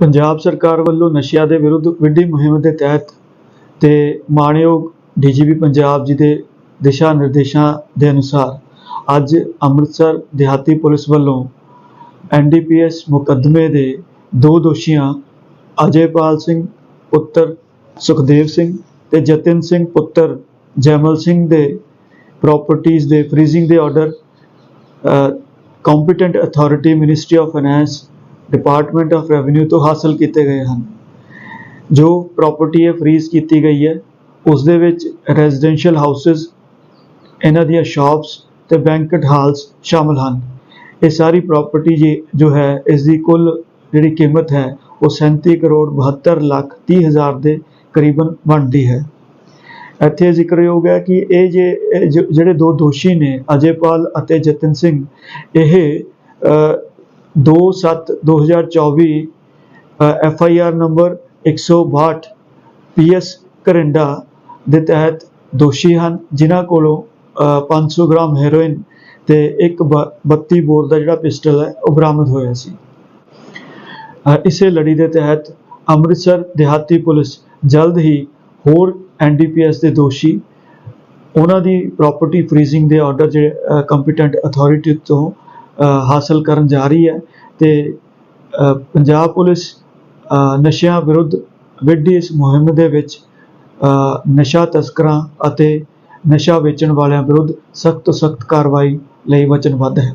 ਪੰਜਾਬ ਸਰਕਾਰ ਵੱਲੋਂ ਨਸ਼ਿਆਂ ਦੇ ਵਿਰੁੱਧ ਵਿੱਢੀ ਮੁਹਿੰਮ ਦੇ ਤਹਿਤ ਤੇ ਮਾਣਯੋਗ ਡੀਜੀਪੀ ਪੰਜਾਬ ਜੀ ਦੇ ਦਿਸ਼ਾ ਨਿਰਦੇਸ਼ਾਂ ਦੇ ਅਨੁਸਾਰ ਅੱਜ ਅੰਮ੍ਰਿਤਸਰ ਦਿਹਾਤੀ ਪੁਲਿਸ ਵੱਲੋਂ ਐਨਡੀਪੀਐਸ ਮੁਕੱਦਮੇ ਦੇ ਦੋ ਦੋਸ਼ੀਆਂ ਅਜੇਪਾਲ ਸਿੰਘ ਪੁੱਤਰ ਸੁਖਦੇਵ ਸਿੰਘ ਤੇ ਜਤਿਨ ਸਿੰਘ ਪੁੱਤਰ ਜੈਮਲ ਸਿੰਘ ਦੇ ਪ੍ਰਾਪਰਟੀਆਂ ਦੇ ਫ੍ਰੀਜ਼ਿੰਗ ਦੇ order competent authority ministry of finance department of revenue ਤੋਂ ਹਾਸਲ ਕੀਤੇ ਗਏ ਹਨ। ਜੋ ਪ੍ਰਾਪਰਟੀ ਇਹ ਫ੍ਰੀਜ਼ ਕੀਤੀ ਗਈ ਹੈ ਉਸ ਦੇ ਵਿੱਚ ਰੈਜ਼ੀਡੈਂਸ਼ੀਅਲ ਹਾਊਸਸ ਇਹਨਾਂ ਦੀਆਂ ਸ਼ਾਪਸ ਤੇ ਬੈਂਕਟ ਹਾਲਸ ਸ਼ਾਮਲ ਹਨ। ਇਹ ਸਾਰੀ ਪ੍ਰਾਪਰਟੀ ਜੀ ਜੋ ਹੈ ਇਸ ਦੀ ਕੁੱਲ ਜਿਹੜੀ ਕੀਮਤ ਹੈ, ਉਹ 37 ਕਰੋੜ 72 ਲੱਖ 30 ਹਜ਼ਾਰ ਦੇ ਕਰੀਬਨ ਬਣਦੀ ਹੈ। ਇੱਥੇ ਜ਼ਿਕਰਯੋਗ ਹੈ ਕਿ ਇਹ ਜੇ ਜਿਹੜੇ ਦੋ ਦੋਸ਼ੀ ਨੇ, ਅਜੇਪਾਲ ਅਤੇ ਜਤਨ ਸਿੰਘ, ਇਹ 2/7/2024 F I R number 162 P S Karinda ਦੇ ਤਹਿਤ ਦੋਸ਼ੀ ਹਨ ਜਿਨ੍ਹਾਂ ਕੋਲੋਂ ਅ, 500 ਗ੍ਰਾਮ ਹੈਰੋਇਨ ਤੇ ਇੱਕ ਬ- 32 ਬੋਰ ਦਾ ਜਿਹੜਾ ਪਿਸਟਲ ਹੈ ਉਹ ਬਰਾਮਦ ਹੋਇਆ ਸੀ। ਇਸੇ ਲੜੀ ਦੇ ਤਹਿਤ ਅੰਮ੍ਰਿਤਸਰ ਦਿਹਾਤੀ ਪੁਲਿਸ ਜਲਦ ਹੀ ਹੋਰ ਐਨਡੀਪੀਐਸ ਦੇ ਦੋਸ਼ੀ ਉਹਨਾਂ ਦੀ ਪ੍ਰਾਪਰਟੀ ਫ੍ਰੀਜ਼ਿੰਗ ਦੇ ਆਰਡਰ ਜਿਹੜੇ ਕੰਪੀਟੈਂਟ ਅਥਾਰਟੀ ਤੋਂ ਹਾਸਲ ਕਰਨ ਜਾ ਰਹੀ ਹੈ ਤੇ ਪੰਜਾਬ ਪੁਲਿਸ ਨਸ਼ਿਆਂ ਵਿਰੁੱਧ ਵਿੱਢੀ ਇਸ ਮੁਹਿੰਮ ਦੇ ਵਿੱਚ ਨਸ਼ਾ ਤਸਕਰਾਂ ਅਤੇ ਨਸ਼ਾ ਵੇਚਣ ਵਾਲਿਆਂ ਵਿਰੁੱਧ ਸਖਤ ਤੋਂ ਸਖਤ ਕਾਰਵਾਈ ਲਈ ਵਚਨਬੱਧ ਹੈ।